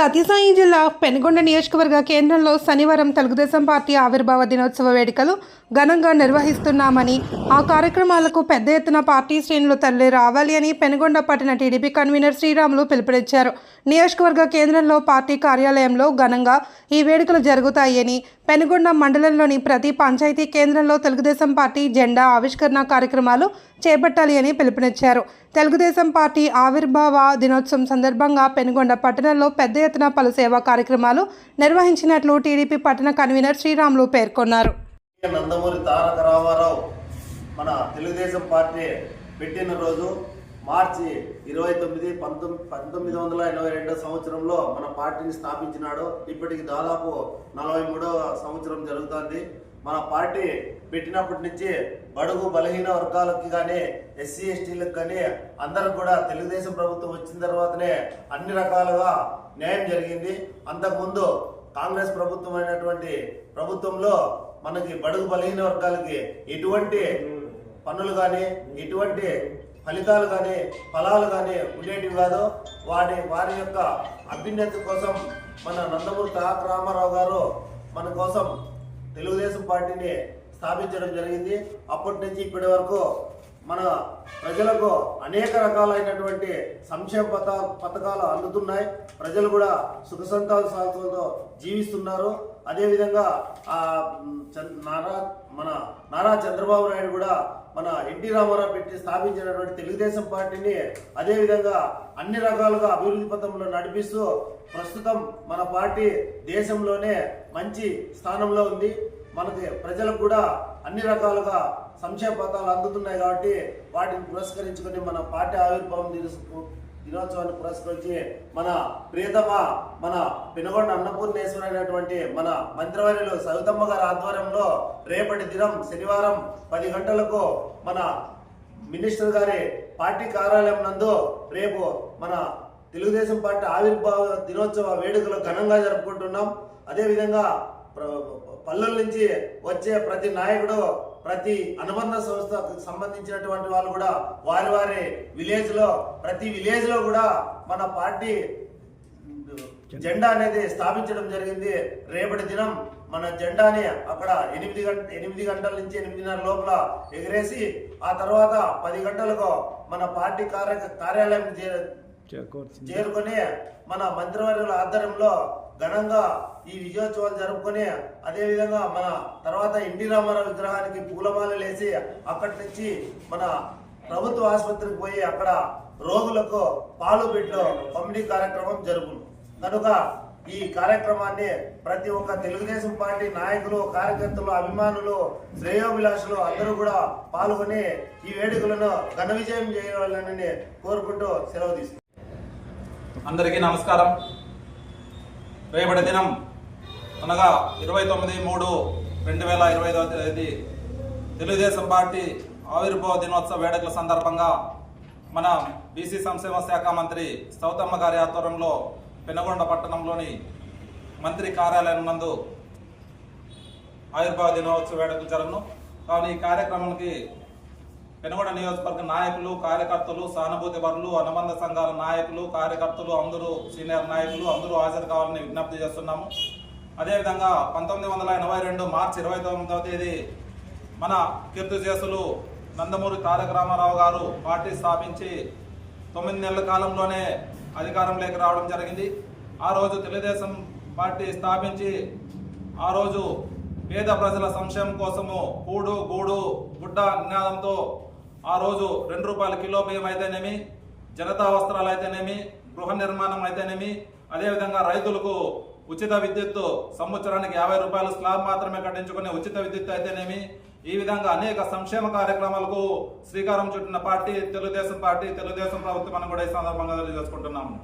సత్యసాయి జిల్లా పెనుగొండ నియోజకవర్గ కేంద్రంలో శనివారం తెలుగుదేశం పార్టీ ఆవిర్భావ దినోత్సవ వేడుకలు ఘనంగా నిర్వహిస్తున్నామని ఆ కార్యక్రమాలకు పెద్ద ఎత్తున పార్టీ శ్రేణులు తరలి రావాలి అని పెనుగొండ పట్టణ టీడీపీ కన్వీనర్ శ్రీరాములు పిలుపునిచ్చారు. నియోజకవర్గ కేంద్రంలో పార్టీ కార్యాలయంలో ఘనంగా ఈ వేడుకలు జరుగుతాయని పెనుగొండ మండలంలోని ప్రతి పంచాయతీ కేంద్రంలో తెలుగుదేశం పార్టీ జెండా ఆవిష్కరణ కార్యక్రమాలు చేపట్టాలి అని పిలుపునిచ్చారు. తెలుగుదేశం పార్టీ ఆవిర్భావ దినోత్సవం సందర్భంగా పెనుగొండ పట్టణంలో పెద్ద ఎత్తున పలు సేవా కార్యక్రమాలు నిర్వహించినట్లు టీడీపీ పట్టణ కన్వీనర్ శ్రీరాములు పేర్కొన్నారు. నందమూరి తారక రామారావు మన తెలుగుదేశం పార్టీ పెట్టిన రోజు మార్చి ఇరవై తొమ్మిది పంతొమ్మిది పంతొమ్మిది వందల ఎనభై రెండో సంవత్సరంలో మన పార్టీని స్థాపించినాడు. ఇప్పటికి దాదాపు నలభై మూడవ సంవత్సరం జరుగుతోంది. మన పార్టీ పెట్టినప్పటి నుంచి బడుగు బలహీన వర్గాలకి కానీ ఎస్సీ ఎస్టీలకు కానీ అందరూ కూడా తెలుగుదేశం ప్రభుత్వం వచ్చిన తర్వాతనే అన్ని రకాలుగా న్యాయం జరిగింది. అంతకుముందు కాంగ్రెస్ ప్రభుత్వం అయినటువంటి ప్రభుత్వంలో మనకి బడుగు బలహీన వర్గాలకి ఎటువంటి పనులు కానీ ఎటువంటి ఫలితాలు కానీ ఫలాలు కానీ ఉండేటివి కాదు. వారి వారి యొక్క అభ్యున్నతి కోసం మన నందమూరి తారక రామారావు గారు మన కోసం తెలుగుదేశం పార్టీని స్థాపించడం జరిగింది. అప్పటి నుంచి ఇప్పటి వరకు మన ప్రజలకు అనేక రకాలైనటువంటి సంక్షేమ పథ పథకాలు అందుతున్నాయి. ప్రజలు కూడా సుఖ సంతోషాలతో జీవిస్తున్నారు. అదేవిధంగా చంద్- నారా మన నారా చంద్రబాబు నాయుడు కూడా మన ఎన్టీ రామారావు పెట్టి స్థాపించినటువంటి తెలుగుదేశం పార్టీని అదేవిధంగా అన్ని రకాలుగా అభివృద్ధి పథంలో నడిపిస్తూ ప్రస్తుతం మన పార్టీ దేశంలోనే మంచి స్థానంలో ఉంది. మనకి ప్రజలకు కూడా అన్ని రకాలుగా సంక్షేమ పథకాలు అందుతున్నాయి కాబట్టి వాటిని పురస్కరించుకొని మన పార్టీ ఆవిర్భావం దినోత్సవం- దినోత్సవాన్ని పురస్కరించి మన ప్రియతమ మన పెనుగొండ అన్నపూర్ణేశ్వర అయినటువంటి మన మంత్రివర్యులు సవితమ్మ గారి ఆధ్వర్యంలో రేపటి దినం శనివారం పది గంటలకు మన మినిస్టర్ గారి పార్టీ కార్యాలయం నందు రేపు మన తెలుగుదేశం పార్టీ ఆవిర్భావ దినోత్సవ వేడుకలు ఘనంగా జరుపుకుంటున్నాం. అదేవిధంగా పల్లెల నుంచి వచ్చే ప్రతి నాయకుడు ప్రతి అనుబంధ సంస్థకు సంబంధించినటువంటి వాళ్ళు కూడా వారి వారి విలేజ్లో ప్రతి విలేజ్లో కూడా మన పార్టీ జెండా అనేది స్థాపించడం జరిగింది. రేపటి దినం మన జెండాని అక్కడ ఎనిమిది గంట ఎనిమిది గంటల నుంచి ఎనిమిదిన్నర లోపల ఎగిరేసి ఆ తర్వాత పది గంటలకు మన పార్టీ కార్య కార్యాలయం చేరుకొని మన మంత్రివర్యుల ఆధ్వర్యంలో ఘనంగా ఈ విజయోత్సవాలు జరుపుకొని అదే విధంగా మన తర్వాత ఎన్టీ రామారావు విగ్రహానికి పూలమాలలు వేసి అక్కడి నుంచి మన ప్రభుత్వ ఆసుపత్రికి పోయి అక్కడ రోగులకు పాలు బిడ్డలు పంపిణీ కార్యక్రమం జరుగును. కనుక ఈ కార్యక్రమాన్ని ప్రతి ఒక్క తెలుగుదేశం పార్టీ నాయకులు కార్యకర్తలు అభిమానులు శ్రేయోభిలాషులు అందరూ కూడా పాల్గొని ఈ వేడుకలను ఘన విజయం చేయాలని కోరుకుంటూ సెలవు తీసుకుంటాం అందరికీ నమస్కారం. రేపటి దినం అనగా ఇరవై తొమ్మిది మూడు రెండు వేల ఇరవై ఐదవ తేదీ తెలుగుదేశం పార్టీ ఆవిర్భావ దినోత్సవ వేడుకల సందర్భంగా మన బీసీ సంక్షేమ శాఖ మంత్రి సౌతమ్మ గారి ఆధ్వర్యంలో పెనగొండ పట్టణంలోని మంత్రి కార్యాలయం నందు ఆవిర్భావ దినోత్సవ వేడుకలు జరగను. కావున ఈ కార్యక్రమానికి పెనుగొండ నియోజకవర్గ నాయకులు కార్యకర్తలు సానుభూతిపరులు అనుబంధ సంఘాల నాయకులు కార్యకర్తలు అందరూ సీనియర్ నాయకులు అందరూ హాజరు కావాలని విజ్ఞప్తి చేస్తున్నాము. అదేవిధంగా పంతొమ్మిది వందల ఎనభై రెండు మార్చి ఇరవై తొమ్మిదవ తేదీ మన కీర్తిశేషులు నందమూరి తారక రామారావు గారు పార్టీ స్థాపించి తొమ్మిది నెలల కాలంలోనే అధికారంలోకి రావడం జరిగింది. ఆ రోజు తెలుగుదేశం పార్టీ స్థాపించి ఆ రోజు పేద ప్రజల సంక్షేమం కోసము కూడు గూడు గుడ్డ నినాదంతో ఆ రోజు రెండు రూపాయల కిలో బియ్యం అయితేనేమి జనతా వస్త్రాలు అయితేనేమి గృహ నిర్మాణం అయితేనేమి అదేవిధంగా రైతులకు ఉచిత విద్యుత్ సంవత్సరానికి యాభై రూపాయలు స్లాబ్ మాత్రమే కట్టించుకునే ఉచిత విద్యుత్ అయితేనేమి ఈ విధంగా అనేక సంక్షేమ కార్యక్రమాలకు శ్రీకారం చుట్టిన పార్టీ తెలుగుదేశం పార్టీ తెలుగుదేశం ప్రభుత్వం అని కూడా ఈ సందర్భంగా తెలియజేసుకుంటున్నాము.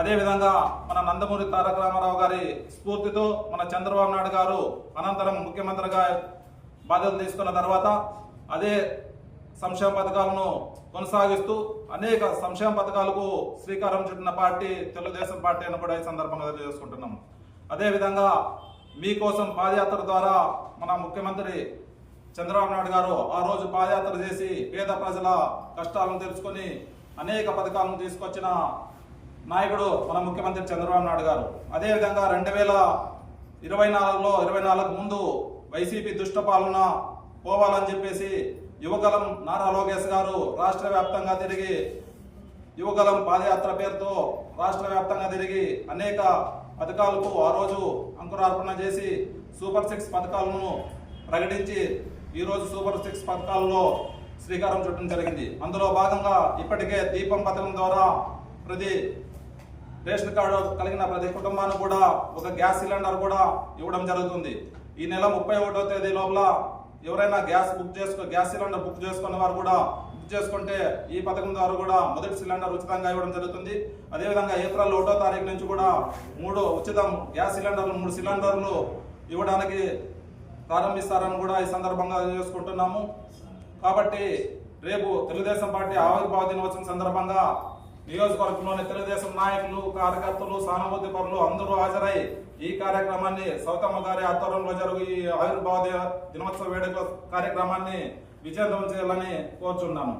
అదేవిధంగా మన నందమూరి తారక రామారావు గారి స్ఫూర్తితో మన చంద్రబాబు నాయుడు గారు అనంతరం ముఖ్యమంత్రిగా బాధ్యతలు తీసుకున్న తర్వాత అదే సంక్షేమ పథకాలను కొనసాగిస్తూ అనేక సంక్షేమ పథకాలకు శ్రీకారం చుట్టిన పార్టీ తెలుగుదేశం పార్టీ అని కూడా ఈ సందర్భంగా తెలియజేసుకుంటున్నాం అదేవిధంగా మీకోసం పాదయాత్ర ద్వారా మన ముఖ్యమంత్రి చంద్రబాబు నాయుడు గారు ఆ రోజు పాదయాత్ర చేసి పేద ప్రజల కష్టాలను తెలుసుకొని అనేక పథకాలను తీసుకొచ్చిన నాయకుడు మన ముఖ్యమంత్రి చంద్రబాబు నాయుడు గారు. అదేవిధంగా రెండు వేల ఇరవై నాలుగులో ఇరవై నాలుగు ముందు వైసీపీ దుష్ట పాలన పోవాలని చెప్పేసి యువగలం నారా లోకేష్ గారు రాష్ట్ర వ్యాప్తంగా తిరిగి యువగలం పాదయాత్ర పేరుతో రాష్ట్ర వ్యాప్తంగా తిరిగి అనేక పథకాలకు ఆ రోజు అంకురార్పణ చేసి సూపర్ సిక్స్ పథకాలను ప్రకటించి ఈరోజు సూపర్ సిక్స్ పథకాల్లో శ్రీకారం చుట్టడం జరిగింది. అందులో భాగంగా ఇప్పటికే దీపం పథకం ద్వారా ప్రతి రేషన్ కార్డు కలిగిన ప్రతి కుటుంబానికి కూడా ఒక గ్యాస్ సిలిండర్ కూడా ఇవ్వడం జరుగుతుంది. ఈ నెల ముప్పై ఒకటో తేదీ లోపల ఎవరైనా గ్యాస్ బుక్ చేసుకో గ్యాస్ సిలిండర్ బుక్ చేసుకున్న వారు కూడా బుక్ చేసుకుంటే ఈ పథకం ద్వారా కూడా మొదటి సిలిండర్ ఉచితంగా ఇవ్వడం జరుగుతుంది. అదేవిధంగా ఏప్రిల్ ఒకటో తారీఖు నుంచి కూడా మూడు ఉచితం గ్యాస్ సిలిండర్లు మూడు సిలిండర్లు ఇవ్వడానికి ప్రారంభిస్తారని కూడా ఈ సందర్భంగా చేసుకుంటున్నాము. కాబట్టి రేపు తెలుగుదేశం పార్టీ ఆవిర్భావ దినోత్సవం సందర్భంగా నియోజకవర్గంలోని తెలుగుదేశం నాయకులు కార్యకర్తలు సానుభూతి పరులు అందరూ హాజరై ఈ కార్యక్రమాన్ని సౌతమ్మ గారి ఆధ్వర్యంలో జరుగు ఈ ఆవిర్భావ దినోత్సవ వేడుక కార్యక్రమాన్ని విజయవంతం చేయాలని కోరుచున్నాను